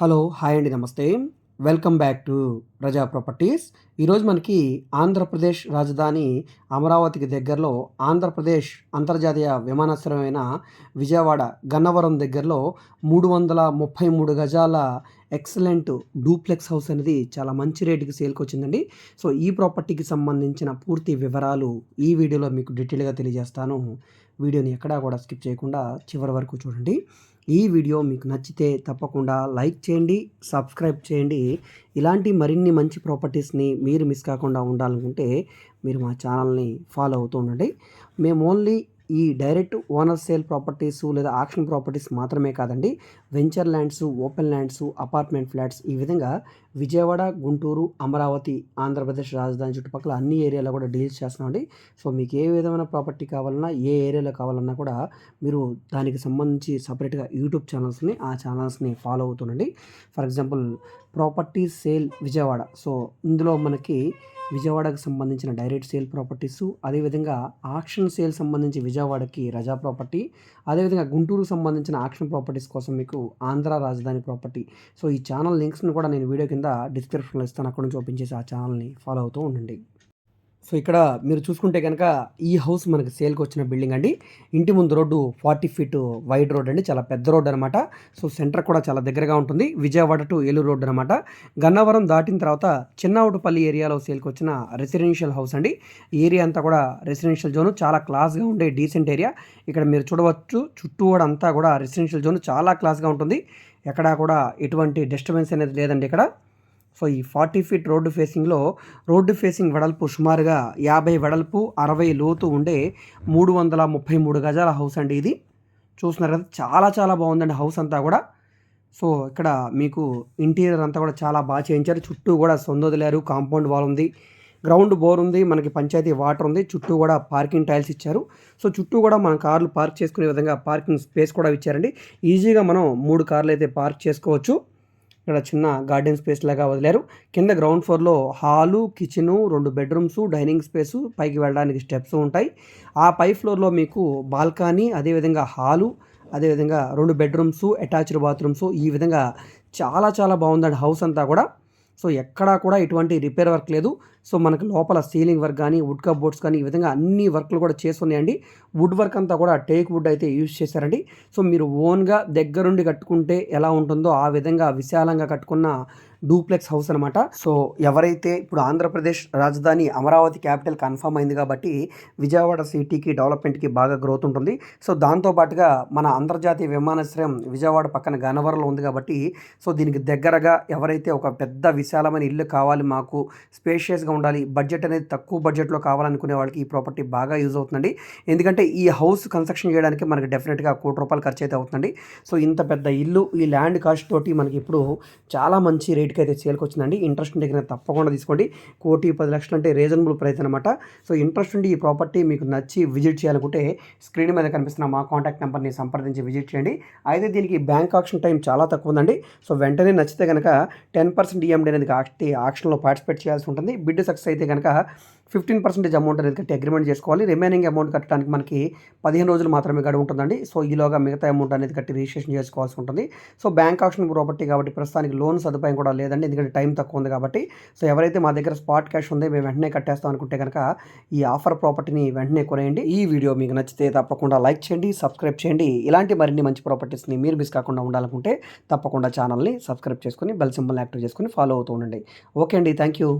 Hello hi అండి namaste. Welcome back to Praja properties. ఈరోజు మనకి ఆంధ్రప్రదేశ్ రాజధాని అమరావతికి దగ్గరలో ఆంధ్రప్రదేశ్ అంతర్జాతీయ విమానాశ్రయమైన విజయవాడ గన్నవరం దగ్గరలో మూడు వందల ముప్పై మూడు గజాల ఎక్సలెంట్ డూప్లెక్స్ హౌస్ అనేది చాలా మంచి రేటుకి సేల్కి వచ్చిందండి. సో ఈ ప్రాపర్టీకి సంబంధించిన పూర్తి వివరాలు ఈ వీడియోలో మీకు డీటెయిల్గా తెలియజేస్తాను. వీడియోని ఎక్కడా కూడా స్కిప్ చేయకుండా చివరి వరకు చూడండి. ఈ వీడియో మీకు నచ్చితే తప్పకుండా లైక్ చేయండి సబ్స్క్రైబ్ చేయండి. ఇలాంటి మరిన్ని మంచి ప్రాపర్టీస్ని మీరు మిస్ కాకుండా ఉండాలనుకుంటే మీరు మా ఛానల్ని ఫాలో అవుతూ ఉండండి. మేము ఓన్లీ ఈ డైరెక్ట్ ఓనర్ సేల్ ప్రాపర్టీస్ లేదా ఆక్షన్ ప్రాపర్టీస్ మాత్రమే కాదండి venture lands open lands apartment flats ఈ విధంగా విజయవాడ గుంటూరు అమరావతి ఆంధ్రప్రదేశ్ రాజధాని చుట్టుపక్కల అన్ని ఏరియాలో కూడా డీల్స్ చేస్తున్నామండి. సో మీకు ఏ విధమైన ప్రాపర్టీ కావాలన్నా ఏ ఏరియాలో కావాలన్నా కూడా మీరు దానికి సంబంధించి సపరేట్గా యూట్యూబ్ ఛానల్స్ని ఆ ఛానల్స్ని follow అవుతుండండి. For example property sale Vijayawada. So ఇందులో మనకి విజయవాడకు సంబంధించిన డైరెక్ట్ సేల్ ప్రాపర్టీస్ అదేవిధంగా ఆక్షన్ సేల్ సంబంధించి విజయవాడ విజయవాడకి రజా ప్రాపర్టీ. అదేవిధంగా గుంటూరుకు సంబంధించిన ఆక్షన్ ప్రాపర్టీస్ కోసం మీకు ఆంధ్ర రాజధాని ప్రాపర్టీ. సో ఈ ఛానల్ లింక్స్ని కూడా నేను వీడియో కింద డిస్క్రిప్షన్లో ఇస్తాను. అక్కడ నుంచి ఓపెన్ చేసి ఆ ఛానల్ని ఫాలో అవుతూ ఉండండి. సో ఇక్కడ మీరు చూసుకుంటే కనుక ఈ హౌస్ మనకి సేల్కి వచ్చిన బిల్డింగ్ అండి. ఇంటి ముందు road forty feet wide road అండి. చాలా పెద్ద రోడ్ అనమాట సో సెంటర్ కూడా చాలా దగ్గరగా ఉంటుంది. విజయవాడ టు ఏలూరు రోడ్ అనమాట గన్నవరం దాటిన తర్వాత చిన్నవటపల్లి ఏరియాలో సేల్కి వచ్చిన రెసిడెన్షియల్ హౌస్ అండి. ఏరియా అంతా కూడా రెసిడెన్షియల్ జోన్. చాలా క్లాస్గా ఉండే డీసెంట్ ఏరియా. ఇక్కడ మీరు చూడవచ్చు చుట్టూ కూడా అంతా కూడా రెసిడెన్షియల్ జోన్. చాలా క్లాస్గా ఉంటుంది. ఎక్కడా కూడా ఎటువంటి డిస్టర్బెన్స్ అనేది లేదండి ఇక్కడ. సో ఈ ఫార్టీ ఫీట్ రోడ్డు ఫేసింగ్లో రోడ్డు ఫేసింగ్ వెడల్పు సుమారుగా యాభై వెడల్పు అరవై లోతు ఉండే మూడు వందల ముప్పై మూడు గజాల హౌస్ అండి ఇది. చూస్తున్నారు కదా చాలా చాలా బాగుందండి హౌస్ అంతా కూడా. సో ఇక్కడ మీకు ఇంటీరియర్ అంతా కూడా చాలా బాగా చేయించారు చుట్టూ కూడా సొందొదిలారు కాంపౌండ్ వాల్ ఉంది. గ్రౌండ్ బోర్ ఉంది మనకి పంచాయతీ వాటర్ ఉంది చుట్టూ కూడా పార్కింగ్ టైల్స్ ఇచ్చారు. సో చుట్టూ కూడా మన కార్లు పార్క్ చేసుకునే విధంగా పార్కింగ్ స్పేస్ కూడా ఇచ్చారండి. ఈజీగా మనం మూడు కార్లు అయితే పార్క్ చేసుకోవచ్చు. ఇక్కడ చిన్న గార్డెన్ స్పేస్ లాగా వదిలారు. కింద గ్రౌండ్ ఫ్లోర్లో హాలు కిచెను రెండు బెడ్రూమ్స్ డైనింగ్ స్పేసు పైకి వెళ్ళడానికి స్టెప్స్ ఉంటాయి. ఆ పై ఫ్లోర్లో మీకు బాల్కనీ అదేవిధంగా హాలు అదేవిధంగా రెండు బెడ్రూమ్స్ అటాచ్డ్ బాత్రూమ్స్ ఈ విధంగా చాలా చాలా బాగుందండి హౌస్ అంతా కూడా. సో ఎక్కడా కూడా ఎటువంటి రిపేర్ వర్క్ లేదు. సో మనకి లోపల సీలింగ్ వర్క్ కానీ వుడ్ బోర్డ్స్ కానీ ఈ విధంగా అన్ని వర్క్లు కూడా చేస్తున్నాయండి. వుడ్ వర్క్ అంతా కూడా టేక్ వుడ్ అయితే యూజ్ చేశారండి. సో మీరు ఓన్గా దగ్గరుండి కట్టుకుంటే ఎలా ఉంటుందో ఆ విధంగా విశాలంగా కట్టుకున్న డూప్లెక్స్ హౌస్ అనమాట సో ఎవరైతే ఇప్పుడు ఆంధ్రప్రదేశ్ రాజధాని అమరావతి క్యాపిటల్ కన్ఫర్మ్ అయింది కాబట్టి విజయవాడ సిటీకి డెవలప్మెంట్కి బాగా గ్రోత్ ఉంటుంది. సో దాంతోపాటుగా మన అంతర్జాతీయ విమానాశ్రయం విజయవాడ పక్కన గనవరలో ఉంది కాబట్టి సో దీనికి దగ్గరగా ఎవరైతే ఒక పెద్ద విశాలమైన ఇల్లు కావాలి మాకు స్పేషియస్గా ఉండాలి బడ్జెట్ అనేది తక్కువ బడ్జెట్లో కావాలనుకునే వాళ్ళకి ఈ ప్రాపర్టీ బాగా యూజ్ అవుతుందండి. ఎందుకంటే ఈ హౌస్ కన్స్ట్రక్షన్ చేయడానికి మనకి డెఫినెట్గా కోటి రూపాయలు ఖర్చు అయితే అవుతుందండి. సో ఇంత పెద్ద ఇల్లు ఈ ల్యాండ్ కాస్ట్ తోటి మనకి ఇప్పుడు చాలా మంచి రేట్ రేట్కి అయితే సేల్కి వచ్చిందండి ఇంట్రెస్ట్ ఉంటే తప్పకుండా తీసుకోండి. కోటి పది లక్షలు అంటే రీజనబుల్ ప్రైస్ అనమాట సో ఇంట్రెస్ట్ ఉండి ఈ ప్రాపర్టీ మీకు నచ్చి విజిట్ చేయాలనుకుంటే స్క్రీన్ మీద కనిపిస్తున్న మా కాంటాక్ట్ నెంబర్ని సంప్రదించి విజిట్ చేయండి. అయితే దీనికి బ్యాంక్ ఆప్షన్ టైం చాలా తక్కువ ఉందండి. సో వెంటనే నచ్చితే కనుక టెన్ పర్సెంట్ ఈఎండి అనేది ఆక్షన్లో పార్టిసిపేట్ చేయాల్సి ఉంటుంది. బిడ్ సక్సెస్ అయితే కనుక ఫిఫ్టీన్ పర్సెంటేజ్ అమౌంట్ అనేది కట్టి అగ్రిమెంట్ చేసుకోవాలి. రిమైనింగ్ అమౌంట్ కట్టడానికి మనకి పదిహేను రోజులు మాత్రమే గడువు ఉంటుందండి. సో ఈలోగా మిగతా అమౌంట్ అనేది కట్టి రిజిస్ట్రేషన్ చేసుకోవాల్సి ఉంటుంది. సో బ్యాంక్ ఆప్షన్ ప్రాపర్టీ కాబట్టి ప్రస్తుతానికి లోన్ సదుపాయం కూడా లేదండి. ఎందుకంటే టైం తక్కువ ఉంది కాబట్టి. సో ఎవరైతే మా దగ్గర స్పాట్ క్యాష్ ఉంది మేము వెంటనే కట్టేస్తాం అనుకుంటే కనుక ఈ ఆఫర్ ప్రాపర్టీని వెంటనే కొనేయండి. ఈ వీడియో మీకు నచ్చితే తప్పకుండా లైక్ చేయండి సబ్స్క్రైబ్ చేయండి. ఇలాంటి మరిన్ని మంచి ప్రాపర్టీస్ని మీరు మిస్ కాకుండా ఉండాలనుకుంటే తప్పకుండా ఛానల్ని సబ్స్క్రైబ్ చేసుకుని బెల్ సింబల్ యాక్టివ్ చేసుకుని ఫాలో అవుతూ ఉండండి. ఓకే అండి థ్యాంక్ యూ